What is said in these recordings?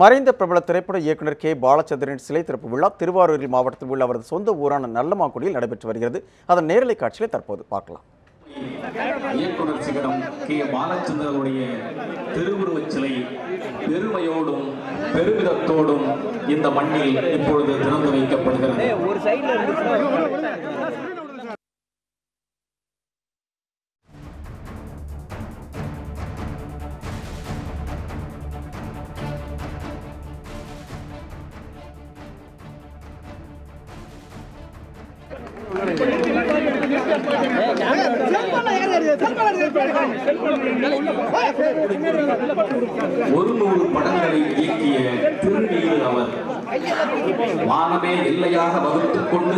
மறைந்த பிரபல திரைப்பட இயக்குனர் கே. பாலச்சந்திரன் சிலை திறப்பு விழா திருவாரூரில் மாவட்டத்தில் உள்ள அவரது சொந்த ஊரான நல்லமாக்குடியில் நடைபெற்று வருகிறது. அதன் நேரலை காட்சிகளை தற்போது பார்க்கலாம். இயக்குனர் சிகரம் கே. பாலச்சந்திரனுடைய திருவுருவச் சிலை பெருமையோடும் பெருமிதத்தோடும் இந்த மண்ணில் இப்பொழுது திறந்து வைக்கப்படுகிறது. ஒரு நூறு படங்களை இயக்கிய திருநீர் அவர் வானமே எல்லையாக வகுத்துக் கொண்டு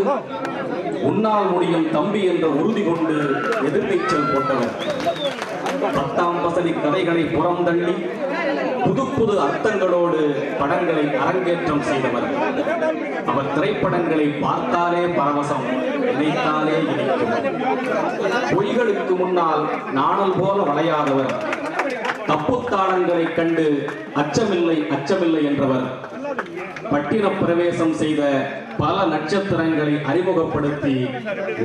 உன்னால் முடியும் தம்பி என்ற உறுதி கொண்டு எதிர்நீச்சல் போட்டவர். பத்தாம் வசதி கதைகளை புறம் தள்ளி புது புது அர்த்தங்களோடு படங்களை அரங்கேற்றம் செய்தவர். அவர் திரைப்படங்களை பார்த்தாலே பரவசம் நினைத்தாலே இனிக்கும் பொய்களுக்கு முன்னால் நாணல் போல வளையாதவர். தப்புத்தாளங்களை கண்டு அச்சமில்லை அச்சமில்லை என்றவர். பட்டின பிரவேசம் செய்த பல நட்சத்திரங்களை அறிமுகப்படுத்தி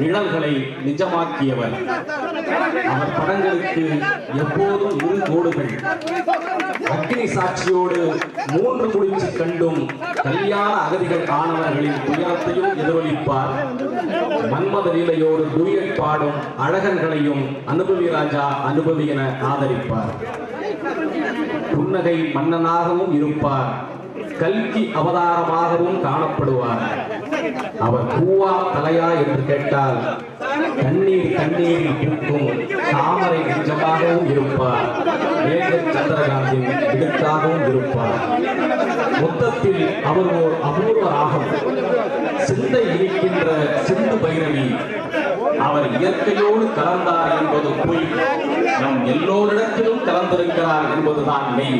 நிழல்களை நிஜமாக்கியவர். அவர் படங்களுக்கு எப்போதும் இரு கோடுகள். அக்னி சாட்சியோடு மூன்று குளிர்ச்சி கண்டும் கல்யாண அகதிகள் ஆனவர்களின் துயரத்தையும் எதிரொலிப்பார். மன்மத லீலையோடு டூயட் பாடும் அழகன்களையும் அனுபவி ராஜா அனுபவி என ஆதரிப்பார். புன்னகை மன்னனாகவும் இருப்பார். கல்கி அவதாரமாகவும் காணப்படுவார். அவர் பூவா தலையா என்று கேட்டால் தண்ணீர் தண்ணீரில் இருக்கும் தாமரை நெஞ்சமாகவும் இருப்பார். மேக சந்திரகாந்தின் இடுக்காகவும் இருப்பார். மொத்தத்தில் அவர் ஓர் அபூர்வ ராகம் சிந்தை இருக்கின்ற சிந்து பைரவி அவர் இயற்கையோடு கலந்தார் என்பது போய். நம் எல்லோரிடத்திலும் கலந்திருக்கிறார் என்பதுதான் மெய்.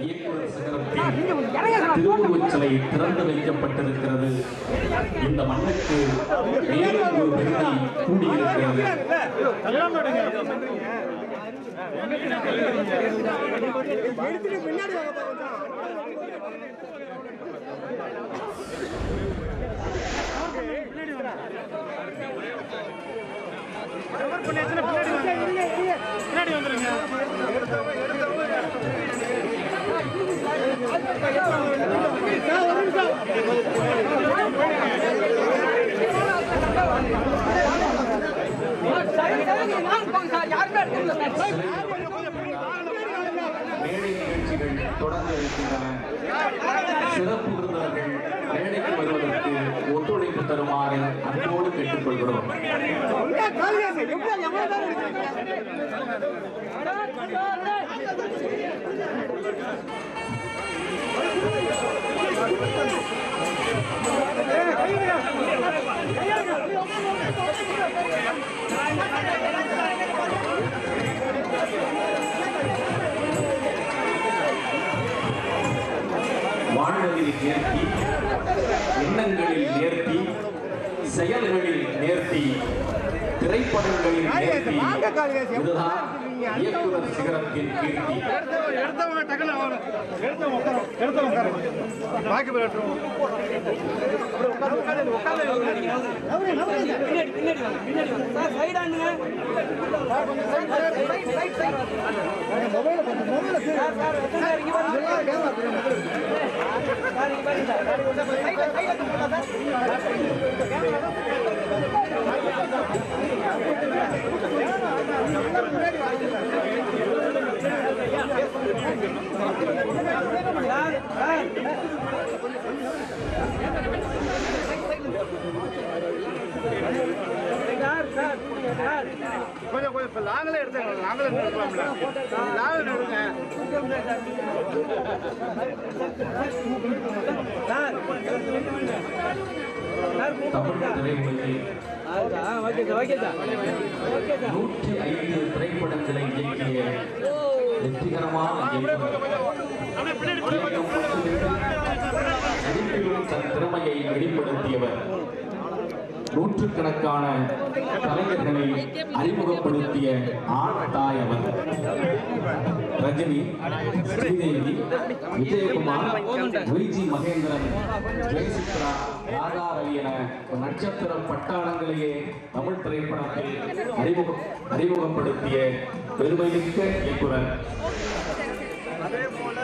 சிகரத்தின் திருவுருவச் சிலை திறந்து வைக்கப்பட்டிருக்கிறது. இந்த மண்ணுக்கு மேலும் ஒரு பெருமை கூடியிருக்கிறது பின்னாடி மேடை நிகழ்ச்சிகள் இருக்கின்றன சிறப்பு விருந்தினர்கள் மேடைக்கு வருவதற்கு ஒத்துழைப்பு தருமாறு அன்போடு கேட்டுக்கொள்கிறோம் வாழ்வதில் நேர்த்தி எண்ணங்களில் நேர்த்தி செயல்களில் நேர்த்தி திரைப்படங்களில் நேர்த்தி. இதுதான் இயக்குனர் சிகரத்தின் கீர்த்தி எடுத்தவங்க டக்குனு எடுத்தவங்க எடுத்தவங்க பாக்கி கொஞ்சம் கொஞ்சம் இப்போ நாங்களே எடுத்துக்கலாம் நாங்களே எடுக்கலாம்ல நாங்களே எடுங்க okay sir okay sir. Okay sir தன் திறமையை வெளிப்படுத்தியவர். நூற்றுக்கணக்கான கலைஞர்களை அறிமுகப்படுத்திய ஆண் தாய் அவர். ரஜினி ஸ்ரீதேவி விஜயகுமார் விஜி மகேந்திரன் ஜெயசித்ரா ராதா ரவி என நட்சத்திர பட்டாளங்களையே தமிழ் திரைப்படத்தில் அறிமுக அறிமுகப்படுத்திய பெருமைமிக்க இயக்குனர். அதே போல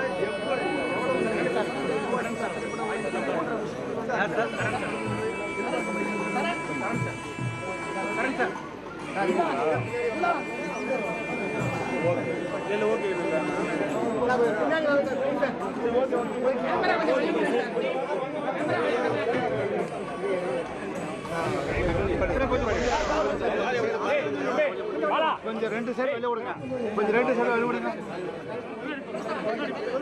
கொஞ்சம் ரெண்டு சைடு வெளியே விடுங்க கொஞ்சம் ரெண்டு சைடு வெளியே விடுங்க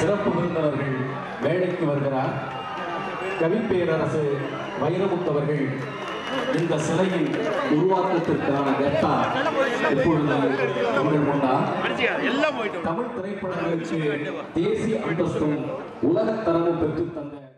சிறப்பு விருந்தினர்கள் வேலைக்கு வருகிறார். கவிப்பேரரசு வைரமுத்தவர்கள் இந்த சிலையின் உருவாக்கத்திற்கான நெட்டா இப்பொழுது தமிழ் திரைப்படங்களுக்கு தேசிய அந்தஸ்தும் உலக தரமும் பெற்றுத் தந்த